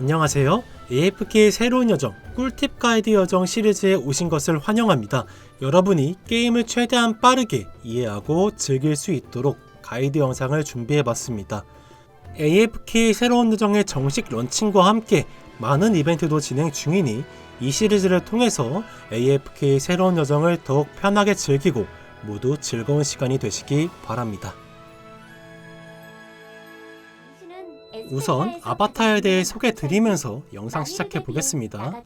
안녕하세요. AFK 새로운 여정 꿀팁 가이드 여정 시리즈에 오신 것을 환영합니다. 여러분이 게임을 최대한 빠르게 이해하고 즐길 수 있도록 가이드 영상을 준비해 봤습니다. AFK 새로운 여정의 정식 런칭과 함께 많은 이벤트도 진행 중이니 이 시리즈를 통해서 AFK 새로운 여정을 더욱 편하게 즐기고 모두 즐거운 시간이 되시기 바랍니다. 우선 아바타에 대해 소개 드리면서 영상 시작해 보겠습니다.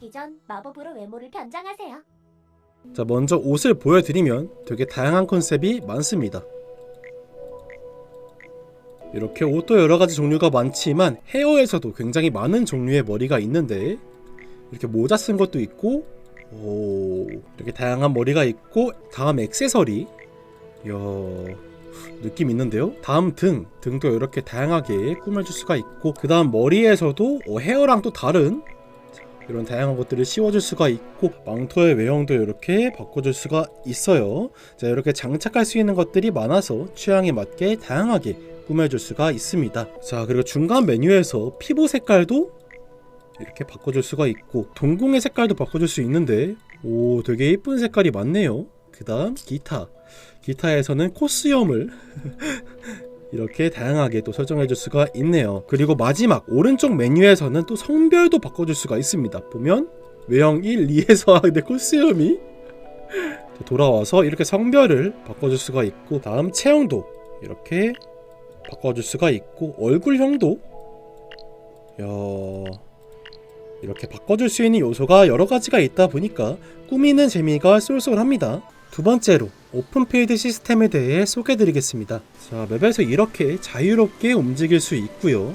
자, 먼저 옷을 보여드리면 되게 다양한 컨셉이 많습니다. 이렇게 옷도 여러 가지 종류가 많지만 헤어에서도 굉장히 많은 종류의 머리가 있는데 이렇게 모자 쓴 것도 있고 오 이렇게 다양한 머리가 있고 다음 액세서리 이야 느낌 있는데요? 다음 등 등도 이렇게 다양하게 꾸며줄 수가 있고 그 다음 머리에서도 어, 헤어랑 또 다른 이런 다양한 것들을 씌워줄 수가 있고 망토의 외형도 이렇게 바꿔줄 수가 있어요. 자 이렇게 장착할 수 있는 것들이 많아서 취향에 맞게 다양하게 꾸며줄 수가 있습니다. 자 그리고 중간 메뉴에서 피부 색깔도 이렇게 바꿔줄 수가 있고 동공의 색깔도 바꿔줄 수 있는데 오 되게 예쁜 색깔이 많네요 그 다음 기타. 기타에서는 코스염을 이렇게 다양하게 또 설정해 줄 수가 있네요. 그리고 마지막 오른쪽 메뉴에서는 또 성별도 바꿔줄 수가 있습니다. 보면 외형 1, 2에서 근데 코스염이 돌아와서 이렇게 성별을 바꿔줄 수가 있고 다음 체형도 이렇게 바꿔줄 수가 있고 얼굴형도 야 이렇게 바꿔줄 수 있는 요소가 여러 가지가 있다 보니까 꾸미는 재미가 쏠쏠합니다. 두 번째로 오픈필드 시스템에 대해 소개드리겠습니다. 자, 맵에서 이렇게 자유롭게 움직일 수 있고요.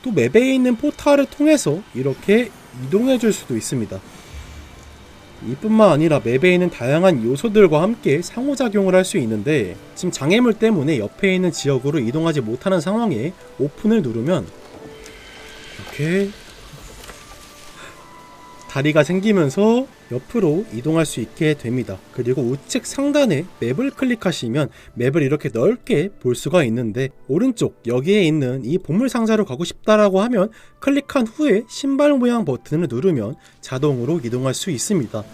또 맵에 있는 포탈을 통해서 이렇게 이동해 줄 수도 있습니다. 이뿐만 아니라 맵에 있는 다양한 요소들과 함께 상호작용을 할 수 있는데 지금 장애물 때문에 옆에 있는 지역으로 이동하지 못하는 상황에 오픈을 누르면 이렇게 다리가 생기면서 옆으로 이동할 수 있게 됩니다. 그리고 우측 상단에 맵을 클릭하시면 맵을 이렇게 넓게 볼 수가 있는데 오른쪽 여기에 있는 이 보물 상자로 가고 싶다라고 하면 클릭한 후에 신발 모양 버튼을 누르면 자동으로 이동할 수 있습니다.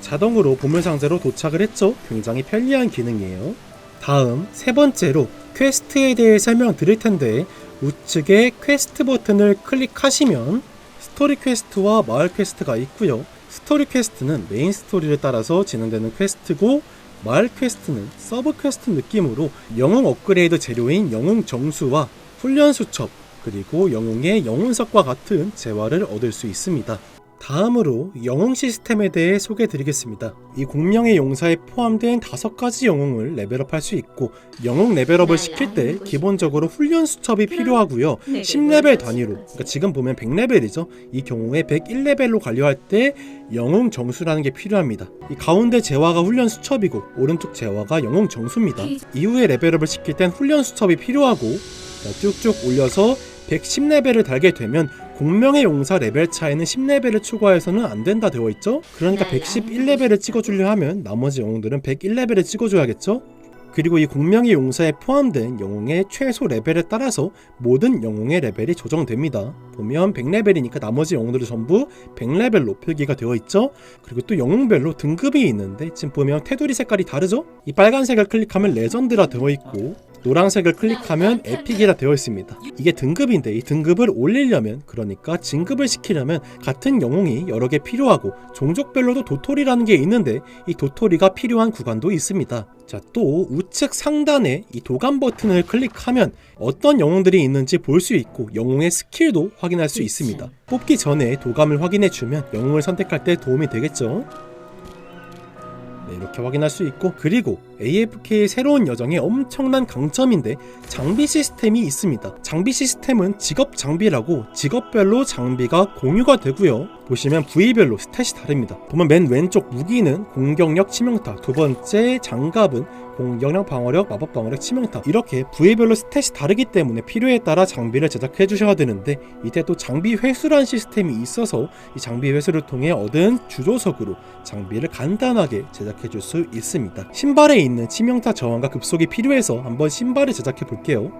자동으로 보물 상자로 도착을 했죠. 굉장히 편리한 기능이에요. 다음 세 번째로 퀘스트에 대해 설명드릴 텐데 우측에 퀘스트 버튼을 클릭하시면 스토리 퀘스트와 마을 퀘스트가 있고요. 스토리 퀘스트는 메인 스토리를 따라서 진행되는 퀘스트고 마을 퀘스트는 서브 퀘스트 느낌으로 영웅 업그레이드 재료인 영웅 정수와 훈련 수첩 그리고 영웅의 영혼석과 같은 재화를 얻을 수 있습니다. 다음으로 영웅 시스템에 대해 소개해 드리겠습니다. 이 공명의 용사에 포함된 다섯 가지 영웅을 레벨업할 수 있고 영웅 레벨업을 시킬 때 기본적으로 훈련 수첩이 필요하고요. 10레벨 단위로 그러니까 지금 보면 100레벨이죠. 이 경우에 101레벨로 관리할 때 영웅 정수라는 게 필요합니다. 이 가운데 재화가 훈련 수첩이고 오른쪽 재화가 영웅 정수입니다. 이후에 레벨업을 시킬 땐 훈련 수첩이 필요하고 자, 쭉쭉 올려서 110레벨을 달게 되면 공명의 용사 레벨 차이는 10레벨을 추가해서는 안 된다 되어 있죠? 그러니까 111레벨을 찍어주려 하면 나머지 영웅들은 101레벨을 찍어줘야겠죠? 그리고 이 공명의 용사에 포함된 영웅의 최소 레벨에 따라서 모든 영웅의 레벨이 조정됩니다. 보면 100레벨이니까 나머지 영웅들은 전부 100레벨로 표기가 되어 있죠. 그리고 또 영웅별로 등급이 있는데 지금 보면 테두리 색깔이 다르죠? 이 빨간색을 클릭하면 레전드라 되어 있고 노란색을 클릭하면 에픽이라 되어 있습니다. 이게 등급인데 이 등급을 올리려면 그러니까 진급을 시키려면 같은 영웅이 여러 개 필요하고 종족별로도 도토리라는 게 있는데 이 도토리가 필요한 구간도 있습니다. 자, 또 우측 상단에 이 도감 버튼을 클릭하면 어떤 영웅들이 있는지 볼 수 있고 영웅의 스킬도 확인할 수 있습니다. 뽑기 전에 도감을 확인해 주면 영웅을 선택할 때 도움이 되겠죠. 네, 이렇게 확인할 수 있고 그리고 AFK의 새로운 여정의 엄청난 강점인데 장비 시스템이 있습니다. 장비 시스템은 직업 장비라고 직업별로 장비가 공유가 되고요. 보시면 부위별로 스탯이 다릅니다. 보면 맨 왼쪽 무기는 공격력 치명타, 두 번째 장갑은 공격력 방어력, 마법 방어력, 치명타 이렇게 부위별로 스탯이 다르기 때문에 필요에 따라 장비를 제작해 주셔야 되는데 이때 또 장비 회수란 시스템이 있어서 이 장비 회수를 통해 얻은 주조석으로 장비를 간단하게 제작해 줄 수 있습니다. 신발에 있는 치명타 저항과 급속이 필요해서 한번 신발을 제작해 볼게요.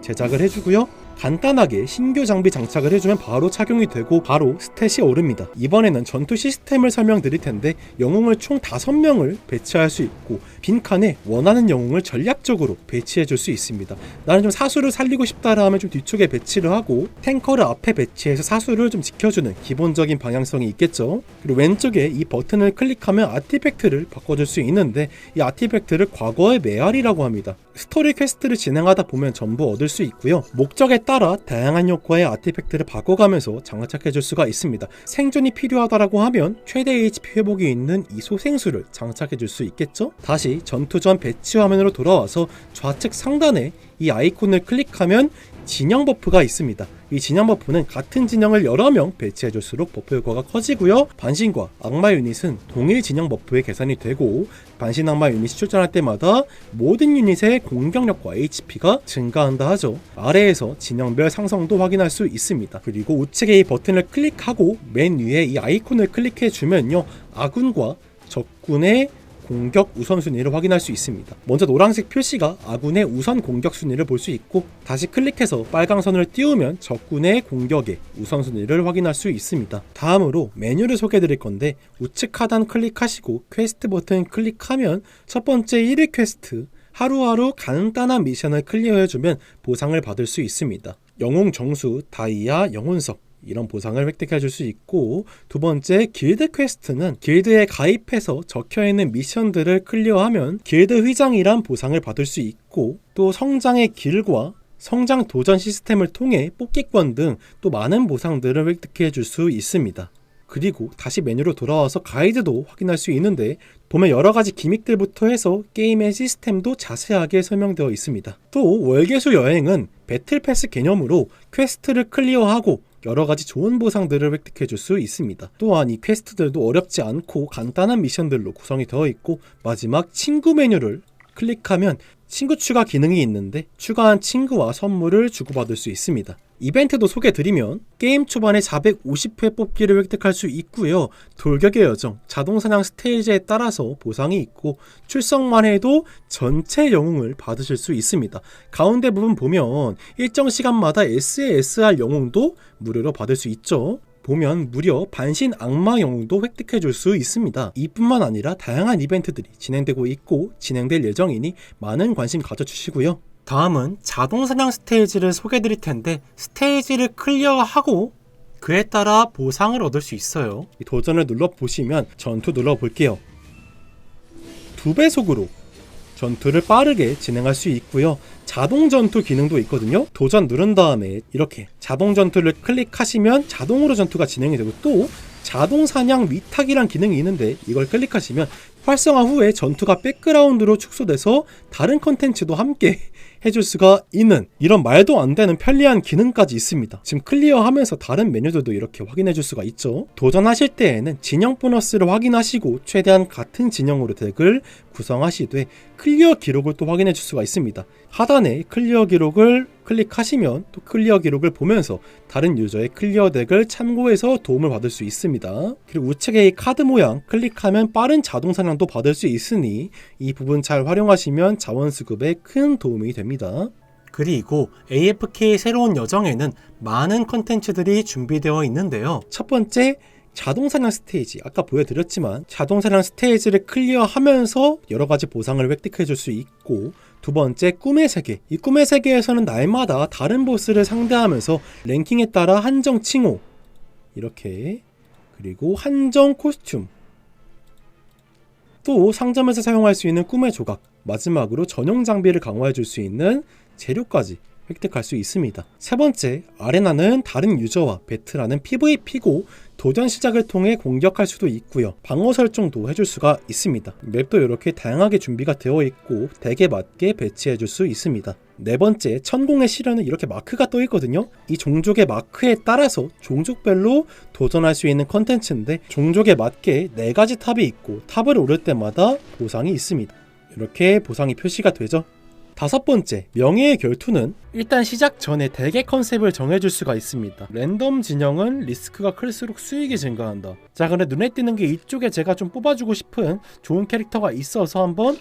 제작을 해주고요. 간단하게 신규 장비 장착을 해주면 바로 착용이 되고 바로 스탯이 오릅니다. 이번에는 전투 시스템을 설명드릴 텐데 영웅을 총 5명을 배치할 수 있고 빈칸에 원하는 영웅을 전략적으로 배치해 줄 수 있습니다. 나는 좀 사수를 살리고 싶다라 하면 좀 뒤쪽에 배치를 하고 탱커를 앞에 배치해서 사수를 좀 지켜주는 기본적인 방향성이 있겠죠. 그리고 왼쪽에 이 버튼을 클릭하면 아티팩트를 바꿔줄 수 있는데 이 아티팩트를 과거의 메아리라고 합니다. 스토리 퀘스트를 진행하다 보면 전부 얻을 수 있고요. 목적에 따라 다양한 효과의 아티팩트를 바꿔가면서 장착해 줄 수가 있습니다. 생존이 필요하다라고 하면 최대 HP 회복이 있는 이 소생수를 장착해 줄 수 있겠죠? 다시 전투 전 배치 화면으로 돌아와서 좌측 상단에 이 아이콘을 클릭하면 진영 버프가 있습니다. 이 진영 버프는 같은 진영을 여러 명 배치해줄수록 버프 효과가 커지고요. 반신과 악마 유닛은 동일 진영 버프에 계산이 되고 반신 악마 유닛이 출전할 때마다 모든 유닛의 공격력과 HP가 증가한다 하죠. 아래에서 진영별 상성도 확인할 수 있습니다. 그리고 우측에 이 버튼을 클릭하고 맨 위에 이 아이콘을 클릭해 주면요. 아군과 적군의 공격 우선순위를 확인할 수 있습니다. 먼저 노란색 표시가 아군의 우선 공격 순위를 볼 수 있고 다시 클릭해서 빨강 선을 띄우면 적군의 공격의 우선순위를 확인할 수 있습니다. 다음으로 메뉴를 소개해 드릴 건데 우측 하단 클릭하시고 퀘스트 버튼 클릭하면 첫 번째 1위 퀘스트 하루하루 간단한 미션을 클리어해주면 보상을 받을 수 있습니다. 영웅 정수, 다이아, 영혼석 이런 보상을 획득해 줄수 있고 두 번째 길드 퀘스트는 길드에 가입해서 적혀 있는 미션들을 클리어하면 길드 회장이란 보상을 받을 수 있고 또 성장의 길과 성장 도전 시스템을 통해 뽑기권 등 또 많은 보상들을 획득해 줄 수 있습니다. 그리고 다시 메뉴로 돌아와서 가이드도 확인할 수 있는데 보면 여러 가지 기믹들부터 해서 게임의 시스템도 자세하게 설명되어 있습니다. 또 월계수 여행은 배틀 패스 개념으로 퀘스트를 클리어하고 여러 가지 좋은 보상들을 획득해 줄 수 있습니다. 또한 이 퀘스트들도 어렵지 않고 간단한 미션들로 구성이 되어 있고 마지막 친구 메뉴를 클릭하면 친구 추가 기능이 있는데 추가한 친구와 선물을 주고받을 수 있습니다. 이벤트도 소개드리면 게임 초반에 450회 뽑기를 획득할 수 있고요. 돌격의 여정, 자동사냥 스테이지에 따라서 보상이 있고 출석만 해도 전체 영웅을 받으실 수 있습니다. 가운데 부분 보면 일정 시간마다 SASR 영웅도 무료로 받을 수 있죠. 보면 무려 반신 악마 영웅도 획득해 줄 수 있습니다. 이뿐만 아니라 다양한 이벤트들이 진행되고 있고 진행될 예정이니 많은 관심 가져주시고요. 다음은 자동 사냥 스테이지를 소개해 드릴 텐데 스테이지를 클리어하고 그에 따라 보상을 얻을 수 있어요. 이 도전을 눌러 보시면 전투 눌러 볼게요. 두 배속으로 전투를 빠르게 진행할 수 있고요. 자동 전투 기능도 있거든요. 도전 누른 다음에 이렇게 자동 전투를 클릭하시면 자동으로 전투가 진행이 되고 또 자동 사냥 위탁이란 기능이 있는데 이걸 클릭하시면 활성화 후에 전투가 백그라운드로 축소돼서 다른 컨텐츠도 함께 해줄 수가 있는 이런 말도 안 되는 편리한 기능까지 있습니다. 지금 클리어하면서 다른 메뉴들도 이렇게 확인해 줄 수가 있죠. 도전하실 때에는 진영 보너스를 확인하시고 최대한 같은 진영으로 덱을 구성하시되 클리어 기록을 또 확인해 줄 수가 있습니다. 하단에 클리어 기록을 클릭하시면 또 클리어 기록을 보면서 다른 유저의 클리어 덱을 참고해서 도움을 받을 수 있습니다. 그리고 우측에 이 카드 모양 클릭하면 빠른 자동 사냥도 받을 수 있으니 이 부분 잘 활용하시면 자원 수급에 큰 도움이 됩니다. 그리고 AFK 새로운 여정에는 많은 컨텐츠들이 준비되어 있는데요. 첫 번째 자동 사냥 스테이지. 아까 보여드렸지만 자동 사냥 스테이지를 클리어하면서 여러 가지 보상을 획득해 줄 수 있고 두 번째 꿈의 세계. 이 꿈의 세계에서는 날마다 다른 보스를 상대하면서 랭킹에 따라 한정 칭호. 이렇게. 그리고 한정 코스튬 또 상점에서 사용할 수 있는 꿈의 조각 마지막으로 전용 장비를 강화해 줄 수 있는 재료까지 획득할 수 있습니다. 세 번째, 아레나는 다른 유저와 배틀하는 PVP고 도전 시작을 통해 공격할 수도 있고요. 방어 설정도 해줄 수가 있습니다. 맵도 이렇게 다양하게 준비가 되어 있고 덱에 맞게 배치해 줄 수 있습니다. 네 번째, 천공의 시련은 이렇게 마크가 떠 있거든요. 이 종족의 마크에 따라서 종족별로 도전할 수 있는 컨텐츠인데 종족에 맞게 네 가지 탑이 있고 탑을 오를 때마다 보상이 있습니다. 이렇게 보상이 표시가 되죠. 다섯 번째, 명예의 결투는 일단 시작 전에 대개 컨셉을 정해줄 수가 있습니다. 랜덤 진영은 리스크가 클수록 수익이 증가한다. 자, 근데 눈에 띄는 게 이쪽에 제가 좀 뽑아주고 싶은 좋은 캐릭터가 있어서 한번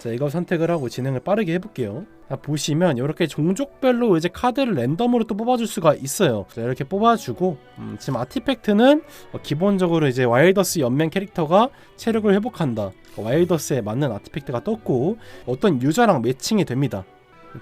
자 이거 선택을 하고 진행을 빠르게 해볼게요. 자, 보시면 이렇게 종족별로 이제 카드를 랜덤으로 또 뽑아줄 수가 있어요. 자, 이렇게 뽑아주고 음, 지금 아티팩트는 어, 기본적으로 이제 와일더스 연맹 캐릭터가 체력을 회복한다. 어, 와일더스에 맞는 아티팩트가 떴고 어떤 유저랑 매칭이 됩니다.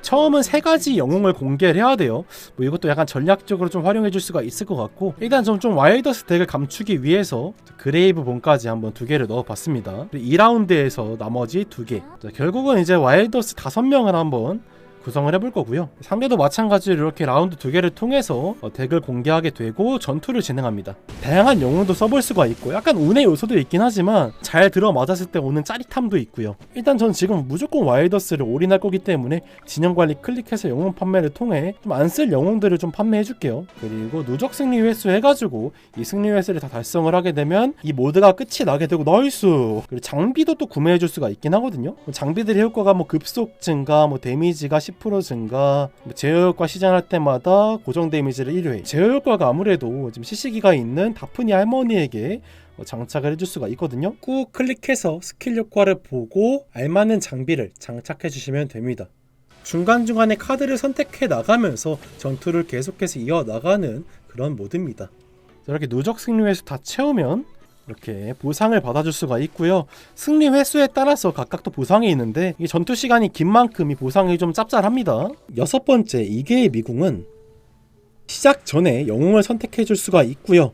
처음은 세 가지 영웅을 공개를 해야 돼요. 뭐 이것도 약간 전략적으로 좀 활용해 줄 수가 있을 것 같고 일단 좀, 좀 와일더스 덱을 감추기 위해서 그레이브 본까지 한번 두 개를 넣어봤습니다. 2라운드에서 나머지 두 개. 자, 결국은 이제 와일더스 다섯 명을 한번 구성을 해볼 거고요. 상대도 마찬가지로 이렇게 라운드 두 개를 통해서 어, 덱을 공개하게 되고 전투를 진행합니다. 다양한 영웅도 써볼 수가 있고 약간 운의 요소도 있긴 하지만 잘 들어 맞았을 때 오는 짜릿함도 있고요. 일단 전 지금 무조건 와일더스를 올인할 거기 때문에 진영 관리 클릭해서 영웅 판매를 통해 좀 안 쓸 영웅들을 좀 판매해 줄게요. 그리고 누적 승리 횟수 해가지고 이 승리 횟수를 다 달성을 하게 되면 이 모드가 끝이 나게 되고 나이스. 그리고 장비도 또 구매해 줄 수가 있긴 하거든요. 장비들의 효과가 뭐 급속 증가, 뭐 데미지가 10% 증가, 뭐 제어 효과 시전할 때마다 고정 데미지를 1회. 제어 효과가 아무래도 지금 CC기가 있는 다프니 할머니에게 어, 장착을 해줄 수가 있거든요. 꾹 클릭해서 스킬 효과를 보고 알맞는 장비를 장착해 주시면 됩니다. 중간중간에 카드를 선택해 나가면서 전투를 계속해서 이어나가는 그런 모드입니다. 이렇게 누적 승리 횟수 다 채우면 이렇게 보상을 받아줄 수가 있고요. 승리 횟수에 따라서 각각 또 보상이 있는데 이 전투 시간이 긴 만큼 이 보상이 좀 짭짤합니다. 여섯 번째 이계의 미궁은 시작 전에 영웅을 선택해 줄 수가 있고요.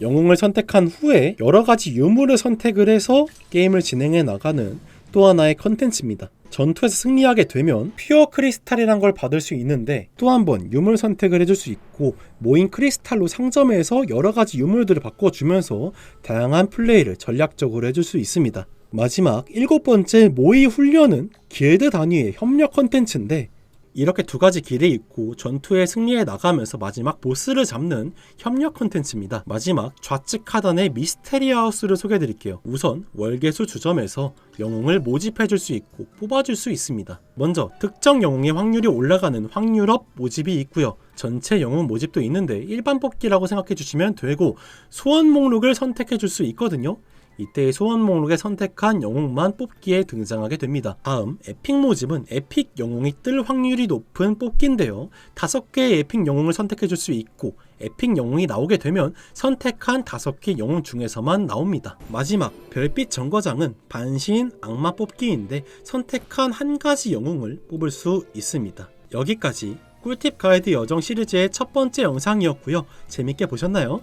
영웅을 선택한 후에 여러 가지 유물을 선택을 해서 게임을 진행해 나가는 또 하나의 컨텐츠입니다. 전투에서 승리하게 되면 퓨어 크리스탈이란 걸 받을 수 있는데 또 한 번 유물 선택을 해줄 수 있고 모인 크리스탈로 상점에서 여러 가지 유물들을 바꿔주면서 다양한 플레이를 전략적으로 해줄 수 있습니다. 마지막 일곱 번째 모의 훈련은 길드 단위의 협력 컨텐츠인데 이렇게 두 가지 길이 있고 전투에 승리해 나가면서 마지막 보스를 잡는 협력 컨텐츠입니다. 마지막 좌측 하단의 미스테리 하우스를 소개해 드릴게요. 우선 월계수 주점에서 영웅을 모집해 줄 수 있고 뽑아 줄 수 있습니다. 먼저 특정 영웅의 확률이 올라가는 확률업 모집이 있고요. 전체 영웅 모집도 있는데 일반 뽑기라고 생각해 주시면 되고 소원 목록을 선택해 줄 수 있거든요. 이때 소원 목록에 선택한 영웅만 뽑기에 등장하게 됩니다. 다음 에픽 모집은 에픽 영웅이 뜰 확률이 높은 뽑기인데요. 다섯 개의 에픽 영웅을 선택해 줄 수 있고 에픽 영웅이 나오게 되면 선택한 다섯 개 영웅 중에서만 나옵니다. 마지막 별빛 정거장은 반신 악마 뽑기인데 선택한 한 가지 영웅을 뽑을 수 있습니다. 여기까지 꿀팁 가이드 여정 시리즈의 첫 번째 영상이었고요. 재밌게 보셨나요?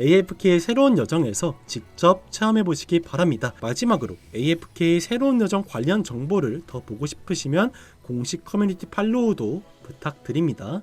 AFK의 새로운 여정에서 직접 체험해 보시기 바랍니다. 마지막으로 AFK의 새로운 여정 관련 정보를 더 보고 싶으시면 공식 커뮤니티 팔로우도 부탁드립니다.